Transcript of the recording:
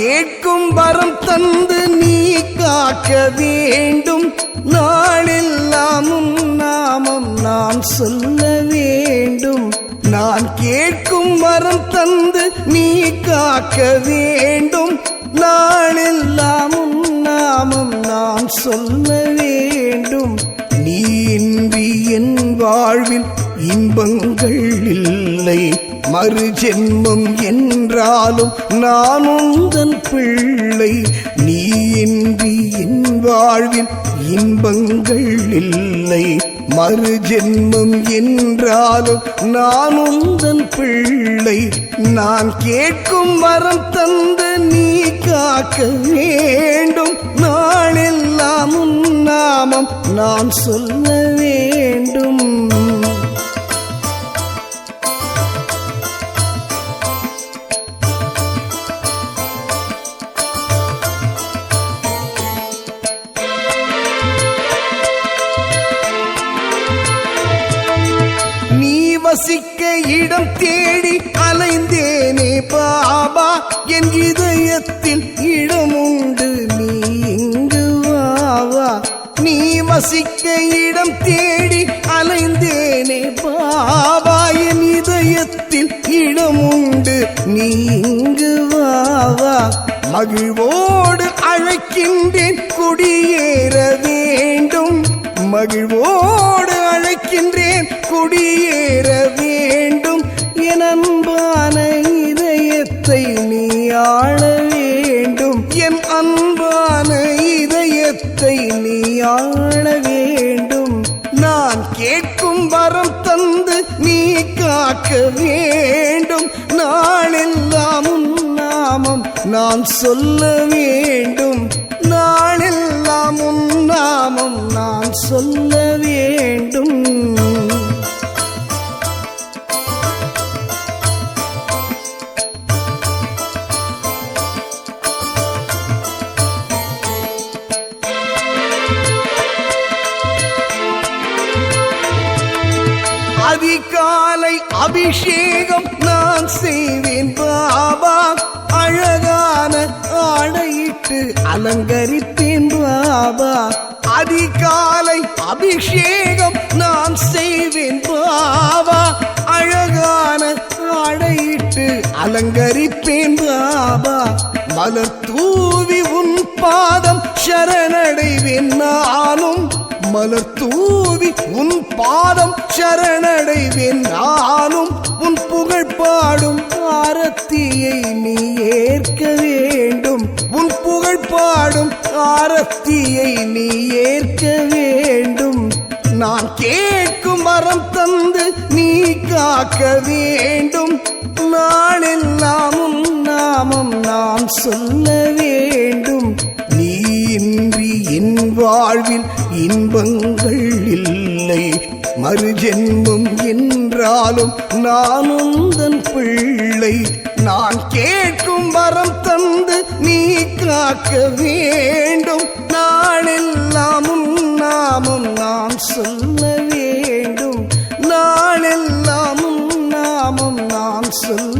கேட்கும் வரம் தந்து நீ காக்க வேண்டும். நாளெல்லாம் நாமம் நான் சொல்ல வேண்டும். நான் கேட்கும் வரம் தந்து நீ காக்க வேண்டும். நாளெல்லாம் நாமம் நான் சொல்ல வேண்டும். நீ இன்றி என் வாழ்வில் இன்பங்கள் இல்லை. மறு ஜென்மம் என்றாலும் நான் உந்தன் பிள்ளை. நீ இன்றி என் வாழ்வில் இன்பங்கள் இல்லை. மறு ஜென்மம் என்றாலும் நான் உந்தன் பிள்ளை. நான் கேட்கும் வரம் தந்து நீ காக்க வேண்டும். நாளெல்லாம் உன் நாமம் நான் சொல்ல வேண்டும். வசிக்க இடம் தேடி அலைந்தேனே பாபா. என் இதயத்தில் இடம் உண்டு நீ இங்கு வாவா நீ வசிக்க இடம் தேடி அலைந்தேனே பாபா. என் இதயத்தில் இடம் உண்டு நீ இங்கு வாவா மகிழ்வோடு அழைக்கின்றேன் குடியேற வேண்டும். மகிழ்வோடு குடியேற வேண்டும். என்பான இதயத்தை நீ ஆள வேண்டும். என் அன்பான இதயத்தை நீ ஆள வேண்டும். நான் கேட்கும் வரம் தந்து நீ காக்க வேண்டும். நாளெல்லாம் நாமம் நான் சொல்ல வேண்டும். நாளெல்லாம் நாமம் நான் சொல்ல வேண்டும். அதிகாலை அபிஷேகம் நான் செய்வேன் பாபா. அழகான ஆடையிட்டு அலங்கரித்தேன் பாபா. அதிகாலை அபிஷேகம் நான் செய்வேன் பாபா. அழகான ஆடையிட்டு அலங்கரிப்பேன் பாபா. மலர் தூவி உன் பாதம் சரணடைவேன் நானும். மலர் தூவி உன் பாதம் சரணடைவேன். நானும் உன் புகழ் பாடும் ஆரத்தியை நீ ஏற்க வேண்டும். உன் புகழ் பாடும் ஆரத்தியை நீ ஏற்க வேண்டும். நான் கேட்கும் வரம் தந்து நீ காக்க வேண்டும். நாளெல்லாம் நாமம் நான் சொல்ல வேண்டும். நீ இன்றி என் வாழ்வில் இன்பங்கள் இல்லை. மறு ஜென்மம் என்றாலும் நானும் தன் பிள்ளை. நான் கேட்கும் வரம் தந்து நீ காக்க வேண்டும். நாளெல்லாம் உன் நாமம் நான் சொல்ல வேண்டும். நாளெல்லாம் உன் நாமம் நான் சொல்ல